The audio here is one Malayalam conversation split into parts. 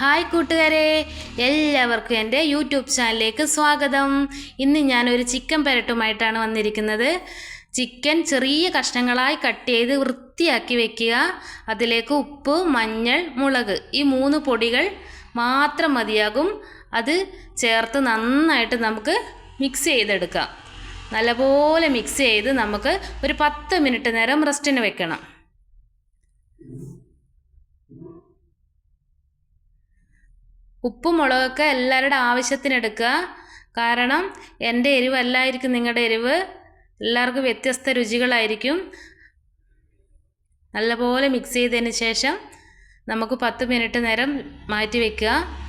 ഹായ് കൂട്ടുകാരെ എല്ലാവർക്കും എന്റെ യൂട്യൂബ് ചാനലിലേക്ക് സ്വാഗതം. ഇന്ന് ഞാനൊരു ചിക്കൻ പെരട്ടുമായിട്ടാണ് വന്നിരിക്കുന്നത്. ചിക്കൻ ചെറിയ കഷ്ണങ്ങളായി കട്ട് ചെയ്ത് വൃത്തിയാക്കി വെക്കുക. അതിലേക്ക് ഉപ്പ് മഞ്ഞൾ മുളക് ഈ മൂന്ന് പൊടികൾ മാത്രം മതിയാകും. അത് ചേർത്ത് നന്നായിട്ട് നമുക്ക് മിക്സ് ചെയ്തെടുക്കാം. നല്ലപോലെ മിക്സ് ചെയ്ത് നമുക്ക് ഒരു പത്ത് മിനിറ്റ് നേരം റെസ്റ്റിന് വെക്കണം. ഉപ്പും മുളകൊക്കെ എല്ലാവരുടെ ആവശ്യത്തിന് എടുക്കുക. കാരണം എന്റെ എരിവ് അല്ലായിരിക്കും നിങ്ങളുടെ എരിവ്. എല്ലാവർക്കും വ്യത്യസ്ത രുചികളായിരിക്കും. നല്ലപോലെ മിക്സ് ചെയ്തതിന് ശേഷം നമുക്ക് പത്ത് മിനിറ്റ് നേരം മാറ്റി വയ്ക്കുക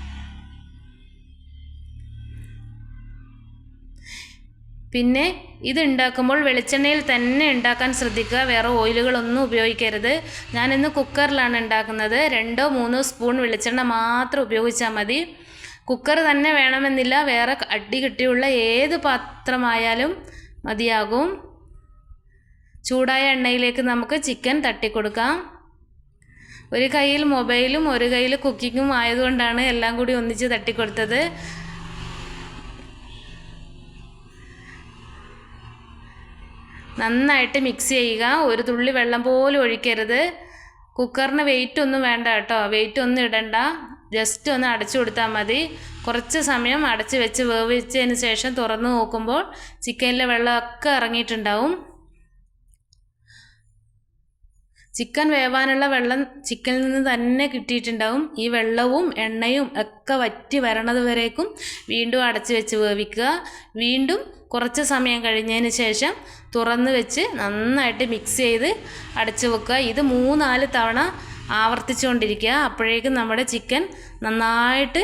പിന്നെ ഇത് ഉണ്ടാക്കുമ്പോൾ വെളിച്ചെണ്ണയിൽ തന്നെ ഉണ്ടാക്കാൻ ശ്രദ്ധിക്കുക. വേറെ ഓയിലുകളൊന്നും ഉപയോഗിക്കരുത്. ഞാനിന്ന് കുക്കറിലാണ് ഉണ്ടാക്കുന്നത് രണ്ടോ മൂന്നോ സ്പൂൺ വെളിച്ചെണ്ണ മാത്രം ഉപയോഗിച്ചാൽ മതി. കുക്കർ തന്നെ വേണമെന്നില്ല. വേറെ അടി കിട്ടിയുള്ള ഏത് പാത്രമായാലും മതിയാകും. ചൂടായ എണ്ണയിലേക്ക് നമുക്ക് ചിക്കൻ തട്ടിക്കൊടുക്കാം. ഒരു കയ്യിൽ മൊബൈലും ഒരു കയ്യിൽ കുക്കിങ്ങും ആയതുകൊണ്ടാണ് എല്ലാം കൂടി ഒന്നിച്ച് തട്ടിക്കൊടുത്തത്. നന്നായിട്ട് മിക്സ് ചെയ്യുക. ഒരു തുള്ളി വെള്ളം പോലും ഒഴിക്കരുത്. കുക്കറിന് വെയിറ്റ് ഒന്നും വേണ്ട കേട്ടോ. വെയിറ്റ് ഒന്നും ഇടണ്ട. ജസ്റ്റ് ഒന്ന് അടച്ചു കൊടുത്താൽ മതി. കുറച്ച് സമയം അടച്ച് വെച്ച് വേവിച്ചതിന് ശേഷം തുറന്ന് നോക്കുമ്പോൾ ചിക്കനിലെ വെള്ളമൊക്കെ ഇറങ്ങിയിട്ടുണ്ടാവും. ചിക്കൻ വേവാനുള്ള വെള്ളം ചിക്കനിൽ നിന്ന് തന്നെ കിട്ടിയിട്ടുണ്ടാവും. ഈ വെള്ളവും എണ്ണയും ഒക്കെ വറ്റി വരണത് വരേക്കും വീണ്ടും അടച്ച് വെച്ച് വേവിക്കുക. വീണ്ടും കുറച്ച് സമയം കഴിഞ്ഞതിന് ശേഷം തുറന്ന് വെച്ച് നന്നായിട്ട് മിക്സ് ചെയ്ത് അടച്ച് വെക്കുക. ഇത് മൂന്നാൽ തവണ ആവർത്തിച്ചുകൊണ്ടിരിക്കുക. അപ്പോഴേക്കും നമ്മുടെ ചിക്കൻ നന്നായിട്ട്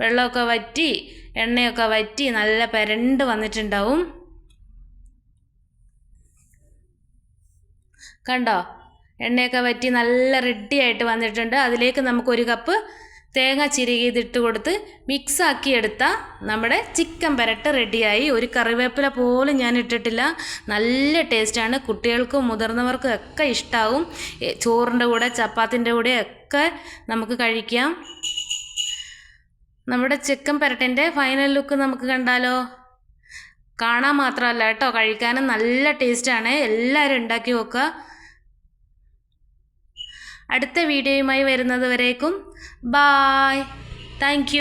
വെള്ളമൊക്കെ വറ്റി എണ്ണയൊക്കെ വറ്റി നല്ല പെരണ്ട് വന്നിട്ടുണ്ടാവും. കണ്ടോ? എണ്ണയൊക്കെ വറ്റി നല്ല റെഡി ആയിട്ട് വന്നിട്ടുണ്ട്. അതിലേക്ക് നമുക്കൊരു കപ്പ് തേങ്ങ ചിരുകിയതിട്ട് കൊടുത്ത് മിക്സാക്കി എടുത്താൽ നമ്മുടെ ചിക്കൻ പെരട്ട് റെഡിയായി ഒരു കറിവേപ്പില പോലും ഞാൻ ഇട്ടിട്ടില്ല. നല്ല ടേസ്റ്റാണ് കുട്ടികൾക്കും മുതിർന്നവർക്കും ഒക്കെ ഇഷ്ടമാവും ചോറിന്റെ കൂടെ ചപ്പാത്തിന്റെ കൂടെ ഒക്കെ നമുക്ക് കഴിക്കാം. നമ്മുടെ ചിക്കൻ പെരട്ടിന്റെ ഫൈനൽ ലുക്ക് നമുക്ക് കണ്ടാലോ? കാണാൻ മാത്രമല്ല കേട്ടോ കഴിക്കാനും നല്ല ടേസ്റ്റാണ് എല്ലാവരും ഉണ്ടാക്കി നോക്കുക അടുത്ത വീഡിയോയുമായി വരുന്നത് വരേക്കും. Bye thank